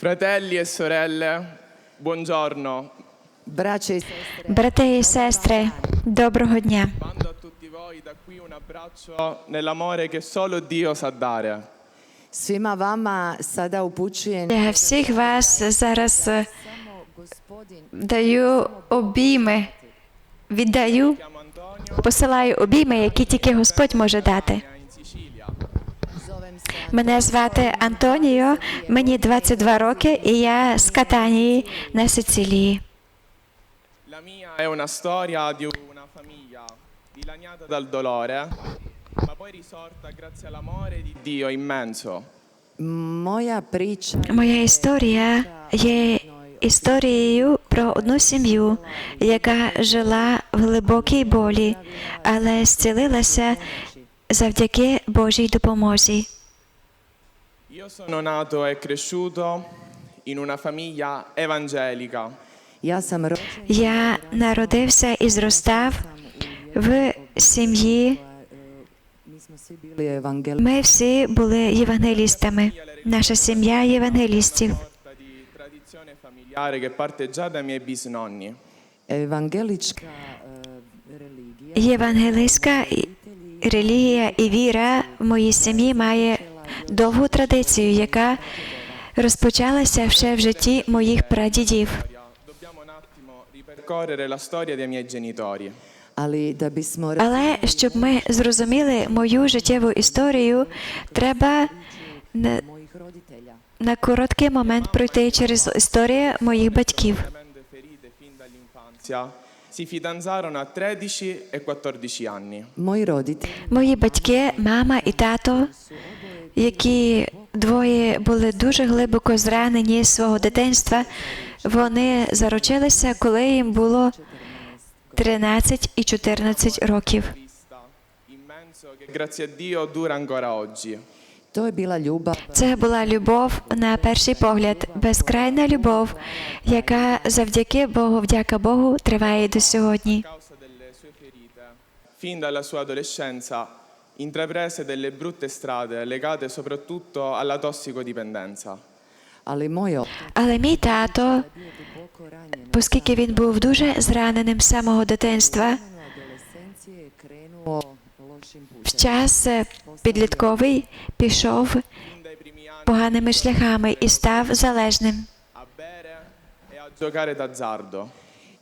Fratelli e sorelle, buongiorno. Брати і сестри, доброго дня. Mando a tutti voi da qui un abbraccio nell'amore che solo Dio sa dare. svima vama sada upućujem Для всіх вас зараз е, gospodin даю обійми, віддаю, Chiamo Antonio, посилаю обійми, які тільки Господь може дати. in Sicilia. zovem se Мене звати Антоніо, мені 22 роки, і я з Катанії на Сицилії. La mia è una storia di una famiglia dilaniata dal dolore, ma poi risorta grazie all'amore di Dio immenso. moja priča Моя історія є історією про одну сім'ю, яка жила в глибокій болі, але зцілилася завдяки Божій допомозі. Io sono nato e cresciuto in una famiglia evangelica. Я народився і зростав в сім'ї. Ми всі були євангелістами. Наша сім'я євангелістів. eh, і- релігія і віра в моїй сім'ї має довгу традицію, яка розпочалася ще в житті моїх прадідів. Але щоб ми зрозуміли мою життєву історію, треба на, на короткий момент пройти через історію моїх батьків. Si fidanzarono a 13 e 14 anni. Мої батьки, мама і тато, які двоє були дуже глибоко зранені з свого дитинства, вони заручилися, коли їм було 13 і 14 років. Це була любов на перший погляд, безкрайна любов, яка завдяки Богу, вдяка Богу, триває до сьогодні. Fin dalla sua adolescenza, intraprese delle brutte strade legate soprattutto alla tossicodipendenza. Але мій тато, оскільки він був дуже зраненим з самого дитинства, в час е, підлітковий пішов поганими шляхами і став залежним.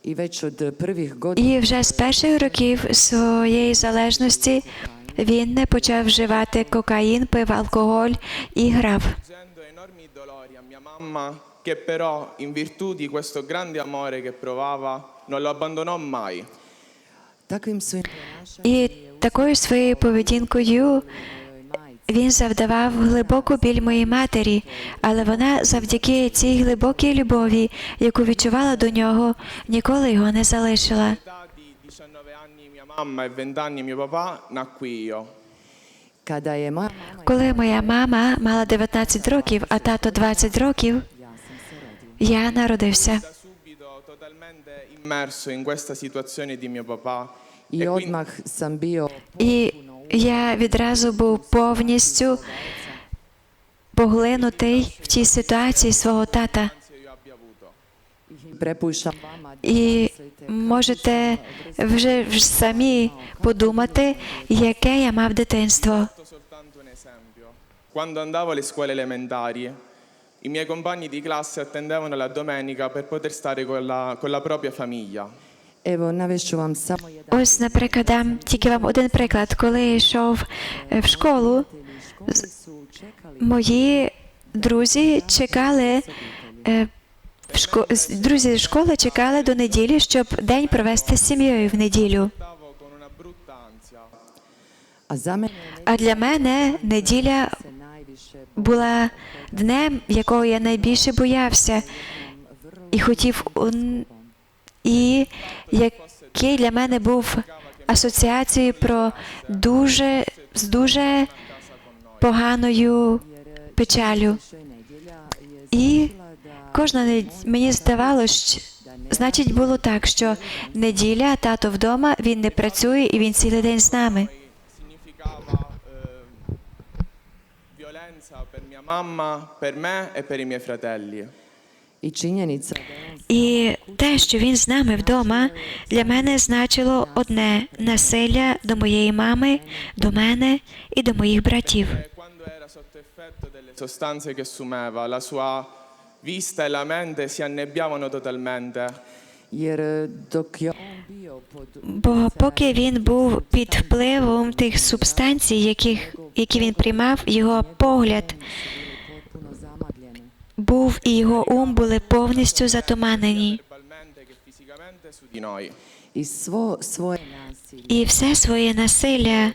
E І вже з перших років своєї залежності він не почав вживати кокаїн, пив алкоголь і грав. Che però, in virtù di questo grande amore che provava, non lo abbandonò mai. І такою своєю поведінкою він завдавав глибоку біль моїй матері, але вона завдяки цій глибокій любові, яку відчувала до нього, ніколи його не залишила. All'età di 19 anni mia mamma 20 anni mio papà, nacqui io. kada je moja mama Коли моя мама мала 19 років, а тато 20 років, я народився. E І я відразу був повністю поглинутий в тій ситуації свого тата. І можете вже самі подумати, яке я мав дитинство. Quando andavo alle scuole elementari, i miei compagni di classe attendevano la domenica per poter stare con la, con la propria famiglia. Ось, наприклад, дам тільки вам один приклад. Коли я йшов е, в школу, мої друзі чекали. е, шко... Друзі з школи чекали до неділі, щоб день провести з сім'єю в неділю. А для мене неділя була днем, якого я найбільше боявся і хотів і який для мене був асоціацією про дуже з дуже поганою печалю. І кожна нед- мені здавалося, значить було так, що неділя тато вдома, він не працює і він цілий день з нами. Eh, per mia mamma, per me e per i miei fratelli. І те, що він з нами вдома, для мене значило одне насилля до моєї мами, до мене і до моїх братів. Бо поки він був під впливом тих субстанцій, яких, які він приймав, його погляд був і його ум були повністю затуманені. І все своє насилля,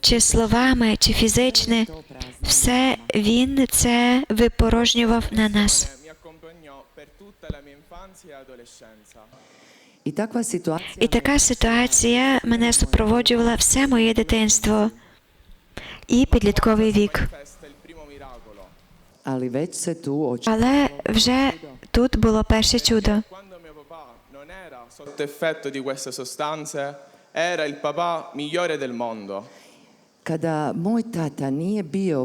чи словами, чи фізичне, все він це випорожнював на нас. І така ситуація мене супроводжувала все моє дитинство і підлітковий вік. Manifesta il primo miracolo. ali već se tu oči Але вже тут було перше чудо. Quando mio papà non era sotto effetto di queste sostanze, era il papà migliore del mondo.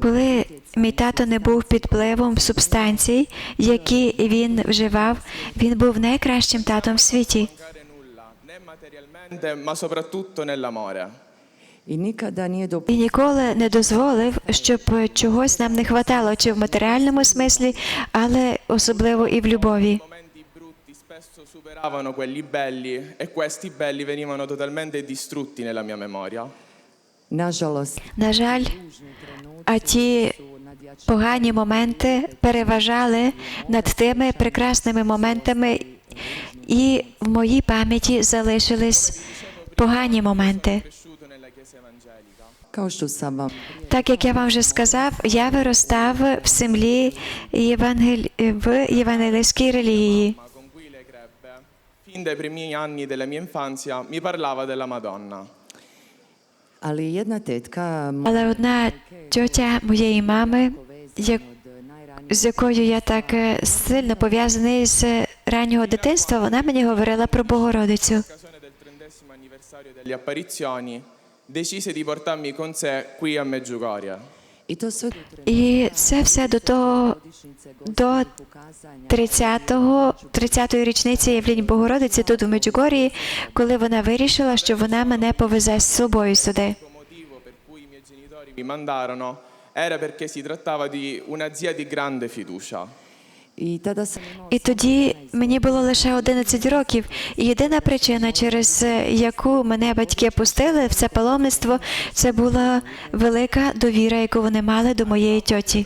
Коли мій тато не був під впливом субстанцій, які він вживав, він був найкращим татом в світі. Ma soprattutto nell'amore. І ніколи не дозволив, щоб чогось нам не хватало, чи в матеріальному смислі, але особливо і в любові. Superavano quelli belli e questi belli venivano totalmente distrutti nella mia memoria. На жаль, а ті погані моменти переважали над тими прекрасними моментами, і в моїй пам'яті залишились погані моменти. Так як я вам вже сказав, я виростав в землі євангель... в євангельській релігії. Fin dai primi anni della mia infanzia, mi parlava della Madonna. Але одна тьотя моєї мами, як... з якою я так е, сильно пов'язаний з раннього дитинства, вона мені говорила про Богородицю. Decise di portarmi con sé qui a do І це все до того до 30-го, 30-ї річниці явлінь Богородиці тут у Меджугорії, коли вона вирішила, що вона мене повезе з собою сюди. L'unico per cui i miei genitori mi mandarono era perché si trattava di una zia di grande fiducia. І тоді мені було лише 11 років, і єдина причина, через е, яку мене батьки пустили в це паломництво, це була велика довіра, яку вони мали до моєї тьоті.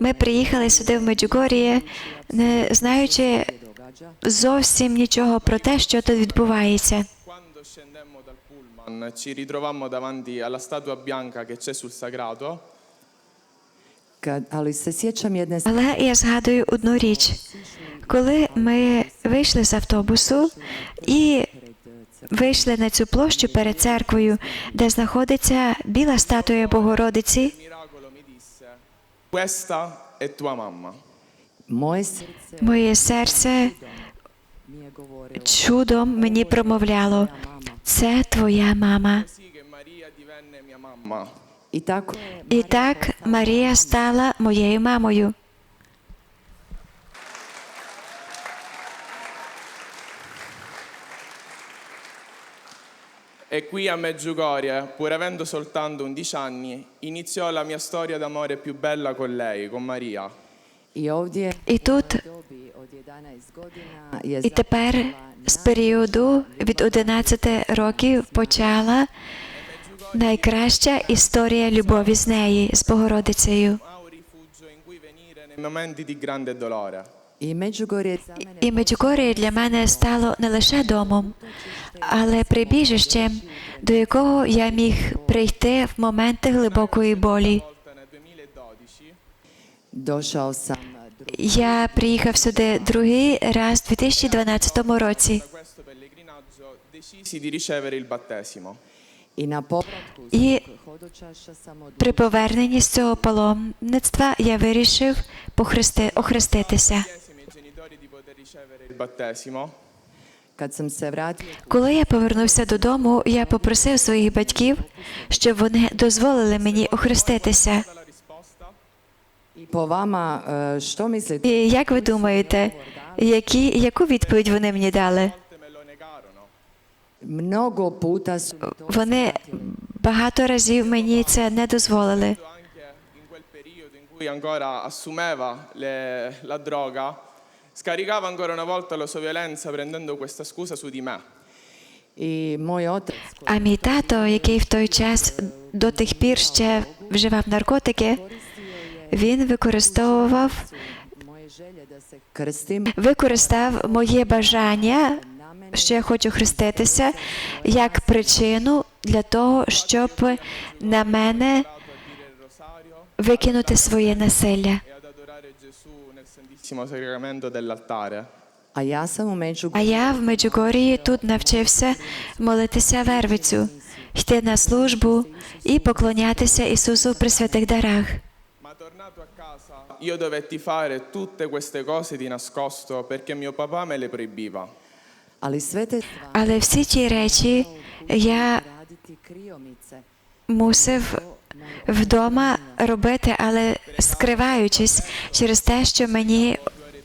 Ми приїхали сюди в Меджугоріє, не знаючи зовсім нічого про те, що тут відбувається. Ci ritrovammo davanti alla statua bianca che c'è sul sagrato kad, ali se sjećam jedne Але я згадую одну річ. Коли ми вийшли з автобусу і вийшли на цю площу перед церквою, де знаходиться біла статуя Богородиці, miracolo mi disse questa è tua mamma. moje моє серце чудом мені промовляло: mama це твоя мама. Così che Maria divenne mia mamma. i tako je І так Марія стала моєю мамою. E qui a Meggiugorie, pur avendo soltanto 11 anni, iniziò la mia storia d'amore più bella con lei, con Maria. І тут, dobi od 11 godina je і тепер з періоду від 11 років почала найкраща історія любові з неї, з Богородицею. І Меджугорія для мене стало не лише домом, але прибіжищем, до якого я міг прийти в моменти глибокої болі. Volta nel 2012 došao sam Я приїхав сюди другий раз у 2012 році. І при поверненні з цього паломництва я вирішив похрести, охреститися. Коли я повернувся додому, я попросив своїх батьків, щоб вони дозволили мені охреститися. La risposta? i po vama, e, što mislite? І як ви думаєте, які, яку відповідь вони мені дали? Вони багато разів мені це не дозволили. Ancora assumeva le- la droga, scaricava ancora una volta la sua violenza prendendo questa scusa su di me. А мій тато, який в той час до тих пір ще вживав наркотики, він використовував використав моє бажання, що я хочу хреститися, як причину для того, щоб на мене викинути своє насилля. А я в Меджугорії тут навчився молитися Вервицю, йти на службу і поклонятися Ісусу в присвятих дарах. Tornato a casa, io dovetti fare tutte queste cose di nascosto perché mio papà me le proibiva. Але всі ті речі я мусив вдома робити, але скриваючись через те, що мені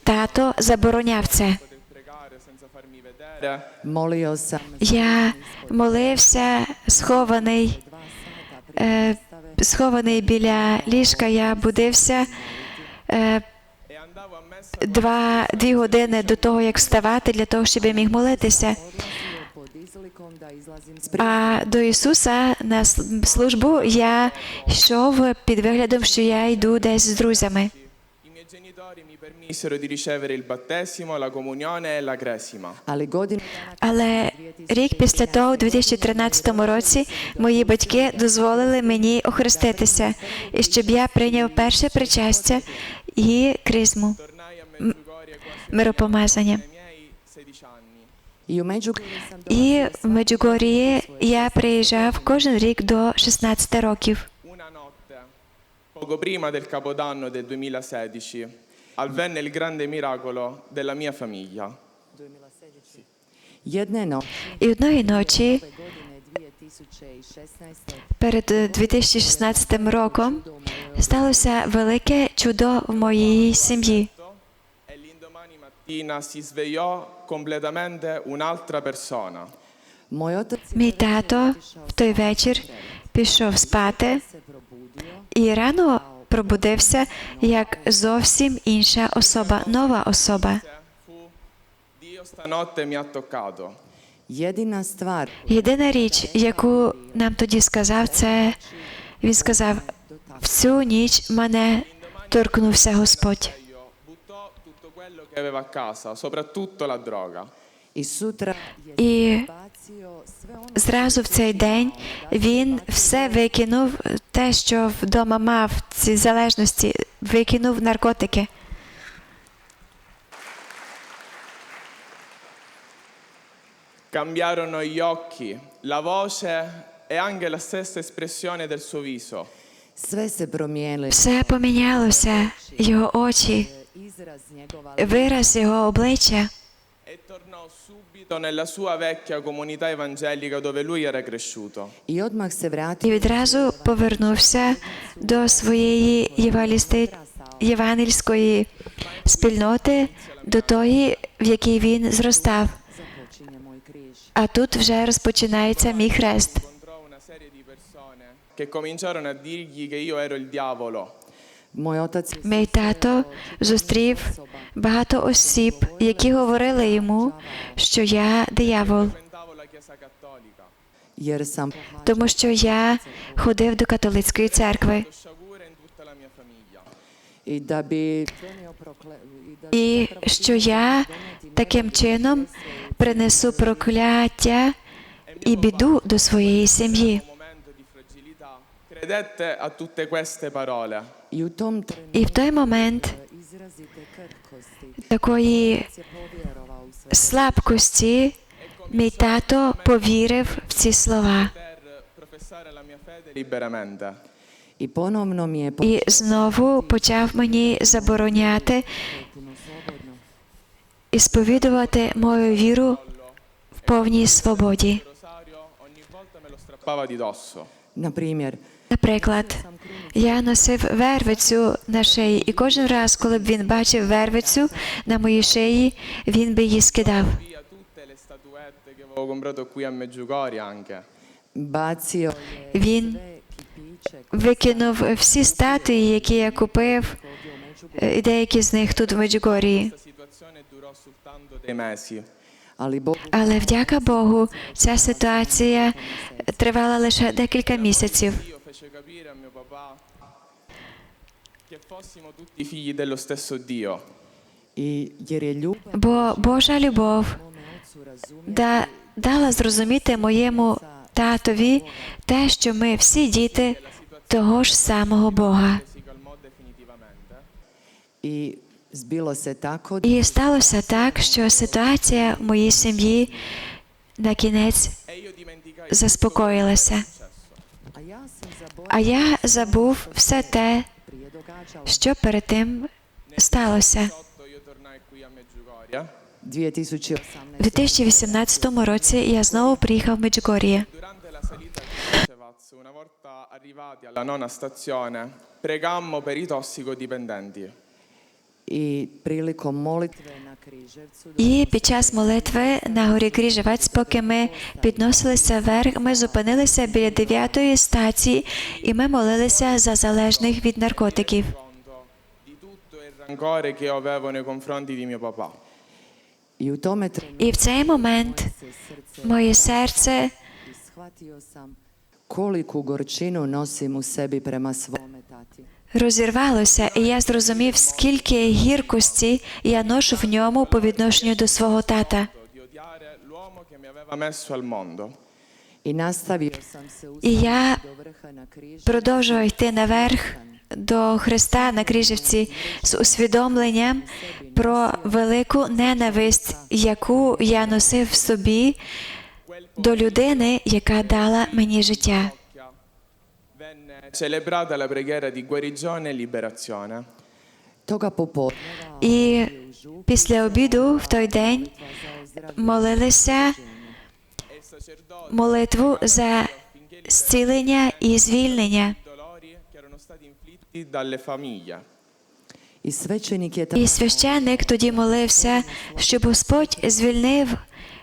тато забороняв це. Я молився, схований, е, схований біля ліжка. Я будився е, два, дві години до того, як вставати, для того, щоб я міг молитися. А до Ісуса на службу я йшов під виглядом, що я йду десь з друзями. I miei genitori mi permisero di ricevere il battesimo, la comunione e la cresima. Але рік після того, у 2013 році, мої батьки дозволили мені охреститися, і щоб я прийняв перше причастя і кризму, миропомазання. ai miei 16 anni. i u Međugorju sam І в Меджугорії я приїжджав кожен рік до 16 років. Una notte, poco prima del Capodanno del 2016, avvenne il grande miracolo della mia famiglia. І одної ночі ove godine 2016. перед е, 2016 роком сталося велике чудо в моїй сім'ї. E l'indomani mattina si svegliò completamente un'altra persona. Moj otac je Мій тато в той вечір пішов спати і рано пробудився як зовсім інша особа, нова особа. Єдина річ, яку нам тоді сказав, це він сказав: в цю ніч мене торкнувся Господь. І зразу в цей день він все викинув, те, що вдома мав ці залежності, викинув наркотики. Cambiarono gli occhi, la voce e anche la stessa espressione del suo viso. Все помінялося, його очі, вираз його обличчя. E tornò subito nella sua vecchia comunità evangelica dove lui era cresciuto. І відразу повернувся до своєї євангелісти- євангельської спільноти, до тої, в якій він зростав. А тут вже розпочинається мій хрест. Incontrò una serie di persone che cominciarono a dirgli che io ero il diavolo. Мій тато зустрів багато осіб, які говорили йому, що я диявол, тому що я ходив до католицької церкви. І що я таким чином принесу прокляття і біду до своєї сім'ї. І в той момент такої слабкості мій тато повірив в ці слова. І знову почав мені забороняти і сповідувати мою віру в повній свободі. rosario Наприклад, я носив вервицю на шиї, і кожен раз, коли б він бачив вервицю на моїй шиї, він би її скидав. Він викинув всі статуї, які я купив, і деякі з них тут в Меджугорії. Але вдяка Богу, ця ситуація тривала лише декілька місяців. Fece capire a mio papà che fossimo tutti figli dello stesso Dio. Бо Божа любов да, дала зрозуміти моєму татові те, що ми всі діти того ж самого Бога. Da І сталося так, що ситуація в моїй сім'ї на кінець E заспокоїлася. a ja sam zaboravio А я забув все те, що перед тим сталося. 2008 io tornai qui a Meggiugorie. 2018 У 2018 році я знову приїхав в Cevaz, una volta arrivati alla nona stazione, pregammo per i tossicodipendenti. i prilikom molitve na Križevcu І під час молитви на горі Кріжевець, поки ми підносилися вверх, ми зупинилися біля дев'ятої стації і ми молилися за залежних від наркотиків. І в цей момент моє серце koliku gorčinu nosim u sebi prema svome tati. Розірвалося, і я зрозумів, скільки гіркості я ношу в ньому по відношенню до свого тата. І я продовжував йти наверх до Христа на Кріжівці з усвідомленням про велику ненависть, яку я носив в собі до людини, яка дала мені життя. Celebrata la preghiera di guarigione e liberazione. І після обіду в той день молилися E молитву за зцілення і звільнення. І tada священник тоді молився, щоб Господь звільнив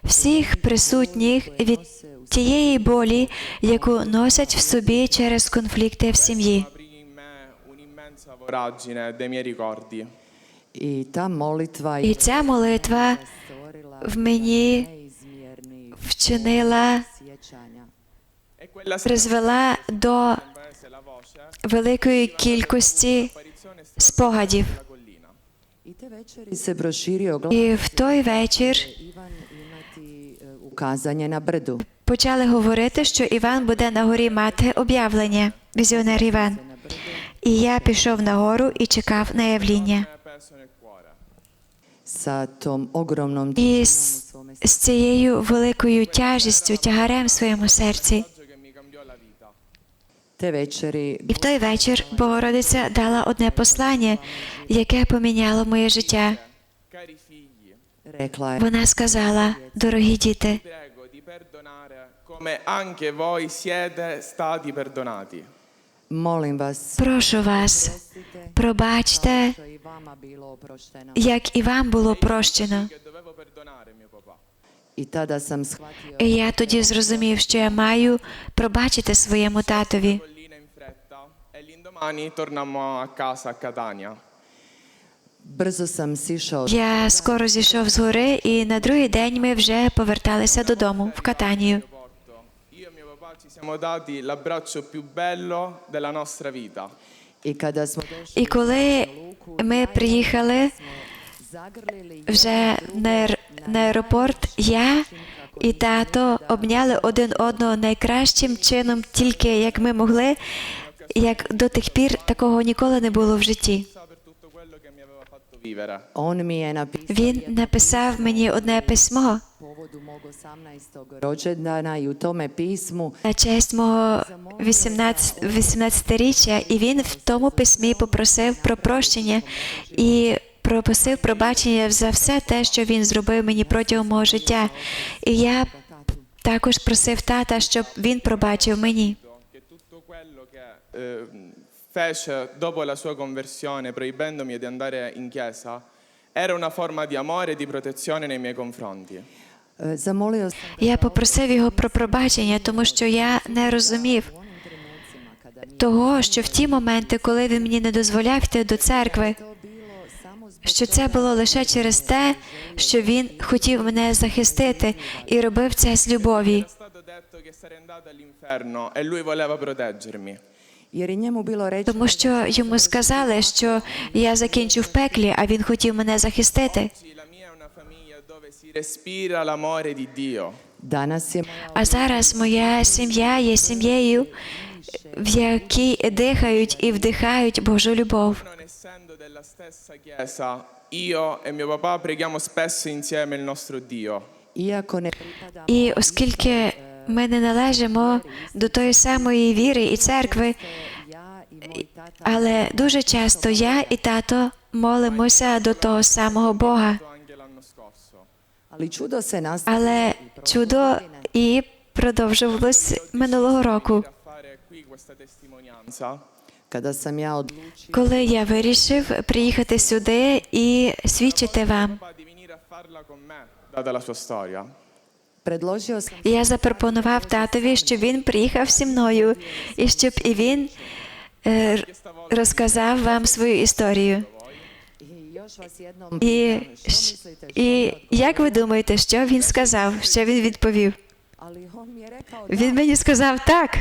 всіх присутніх від тієї болі, яку носять в собі через конфлікти в сім'ї. І ця молитва в мені вчинила. E призвела до великої кількості спогадів. І в той вечір e, ukazanje na brdu. почали говорити, що Іван буде на горі мати об'явлення, візіонер Іван. І я пішов на гору і чекав на явління. І з, з цією великою тяжістю, тягарем в своєму серці. І в той вечір Богородиця дала одне послання, яке поміняло моє життя. Вона сказала: дорогі діти, прошу вас, пробачте, як і вам було прощено. І я тоді зрозумів, що я маю пробачити своєму татові. Я скоро зійшов з гори, і на другий день ми вже поверталися додому в Катанію. І коли ми приїхали вже на аеропорт, я і тато обняли один одного найкращим чином, тільки як ми могли, як до тих пір такого ніколи не було в житті. Він написав мені одне письмо povodu mog 18. rođendana i u tome pismu на честь мого 18, 18-річчя, і він в тому письмі попросив про прощення і просив пробачення за все те, що він зробив мені протягом мого життя. І я також просив тата, щоб він пробачив мені. Che tutto quello che eh, fece dopo la sua conversione, proibendomi di andare in chiesa, era una forma di amore e di protezione nei miei confronti. E, Zamolio sam Я попросив його про пробачення, тому що я не розумів того, що в ті моменти, коли він мені не дозволяв йти до церкви, samo zbog що це було лише через те, що він хотів мене захистити і робив це з любові. Era stato detto che sarei andato all'inferno e lui voleva proteggermi. Тому що йому сказали, що я закінчу в пеклі, а він хотів мене захистити. А зараз моя сім'я є сім'єю, в якій дихають і вдихають Божу любов. Io e mio papà preghiamo spesso insieme il nostro Dio. І оскільки ми не належимо до тої самої віри і церкви, але дуже часто я і тато молимося до того самого Бога. Але чудо і продовжувалось минулого року. Коли я вирішив приїхати сюди і свідчити вам, я запропонував татові, щоб він приїхав зі мною і щоб і він е, розказав вам свою історію. І, і як ви думаєте, що він сказав? Що він відповів? Він мені сказав так.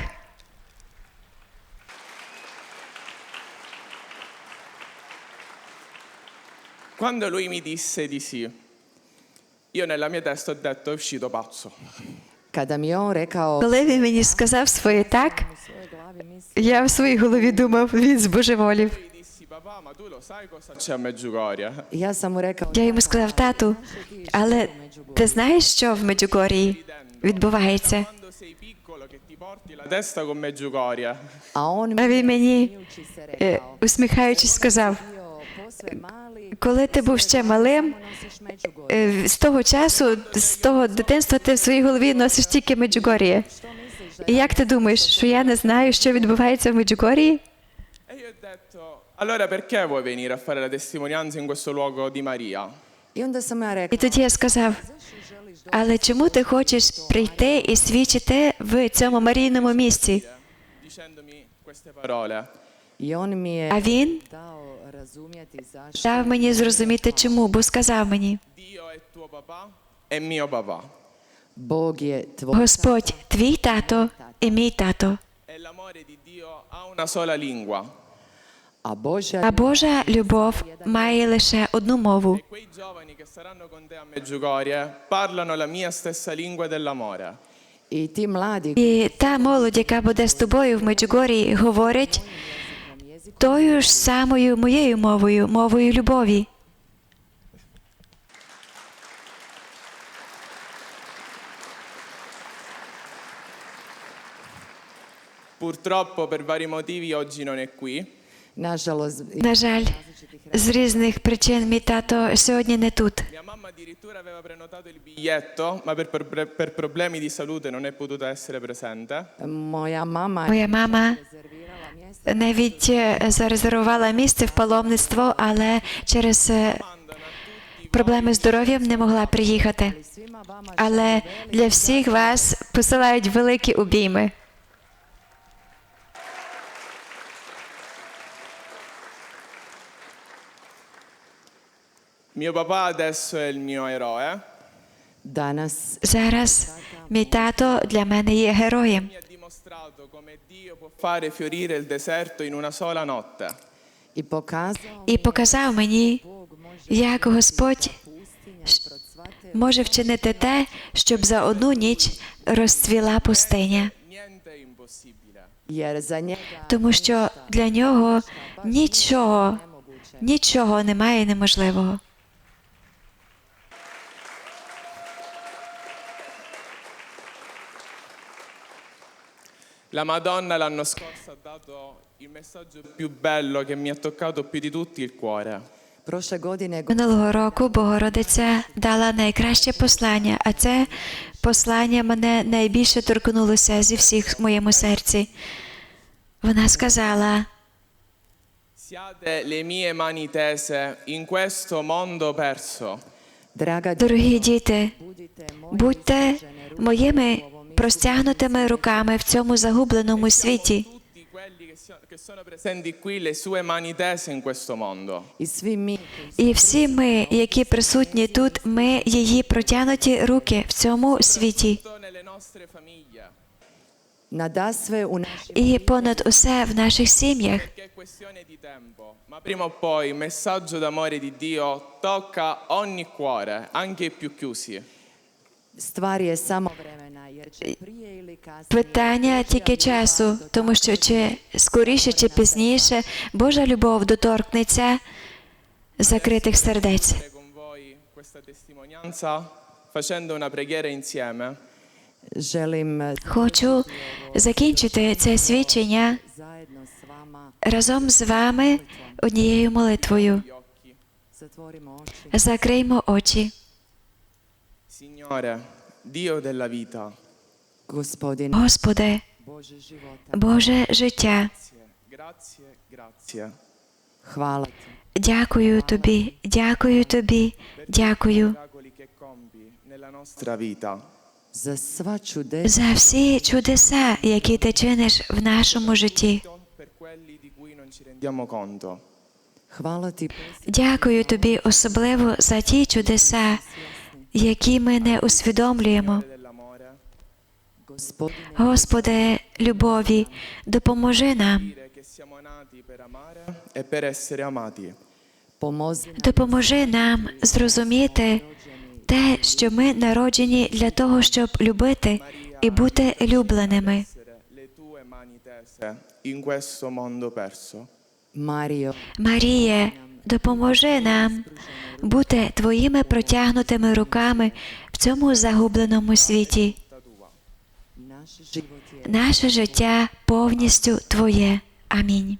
Quando lui mi disse di sì, io nella mia testa ho detto è uscito pazzo. Коли він мені сказав своє так, я в своїй голові думав, він збожеволів. Я йому сказав, тату, але ти знаєш, що в Меджугорії відбувається? А mi він мені, е, усміхаючись, сказав, коли ти був ще малим, е, з того часу, з того дитинства ти в своїй голові носиш тільки Меджугоріє. І як ти думаєш, що я не знаю, що відбувається в Меджугорії? E allora perché vuoi venire a fare la testimonianza in questo luogo di Maria? І тоді я сказав, але чому ти хочеш прийти і свідчити в цьому марійному місці? Dicendomi queste parole. А він дав мені зрозуміти чому, бо сказав мені: e Господь, твій тато і мій тато. E А Божа любов має лише одну мову. E І та молодь, яка буде з тобою в Меджугорії, говорять тою ж самою моєю мовою, мовою любові. Purtroppo per vari motivi oggi non è qui, nažalost На жаль, з різних причин мій тато сьогодні не тут. Моя мама навіть е, зарезервувала місце в паломництво, але через е, проблеми з здоров'ям не могла приїхати. Але для всіх вас посилають великі обійми. Mio papà adesso è il mio eroe. danas Зараз мій тато для мене є героєм. Mi ha dimostrato come Dio può fare fiorire il deserto in una sola notte. i pokazao І показав мені, як Господь може вчинити те, щоб за одну ніч розцвіла пустиня. Niente è impossibile. Тому що для нього нічого, нічого немає неможливого. La Madonna l'anno scorso ha dato il messaggio più bello che mi ha toccato più di tutti il cuore. Минулого року Богородиця дала найкраще послання, а це послання мене найбільше торкнулося зі всіх в моєму серці. Вона сказала: Siate le mie mani tese in questo mondo perso. draga Дорогі діти, будьте моїми простягнутими руками в цьому загубленому світі. І всі ми, які присутні тут, ми її протягнуті руки в цьому світі. І понад усе в наших сім'ях. Prima o poi il messaggio d'amore di Dio tocca ogni cuore, anche i più chiusi. Питання тільки часу, тому що чи скоріше чи пізніше Божа любов доторкнеться закритих сердець. Eh, Хочу закінчити це свідчення разом з вами однією молитвою. Закриймо очі. Signore, Dio della vita, gospodine Господи, Боже життя, дякую тобі, дякую тобі, дякую за всі чудеса, які ти чиниш в нашому житті. Дякую тобі особливо за ті чудеса, які ми не усвідомлюємо. Господи, любові, допоможи нам, допоможи нам зрозуміти те, що ми народжені для того, щоб любити і бути любленими. Essere допоможи нам бути твоїми протягнутими руками в цьому загубленому світі. Наше життя повністю Твоє. Амінь.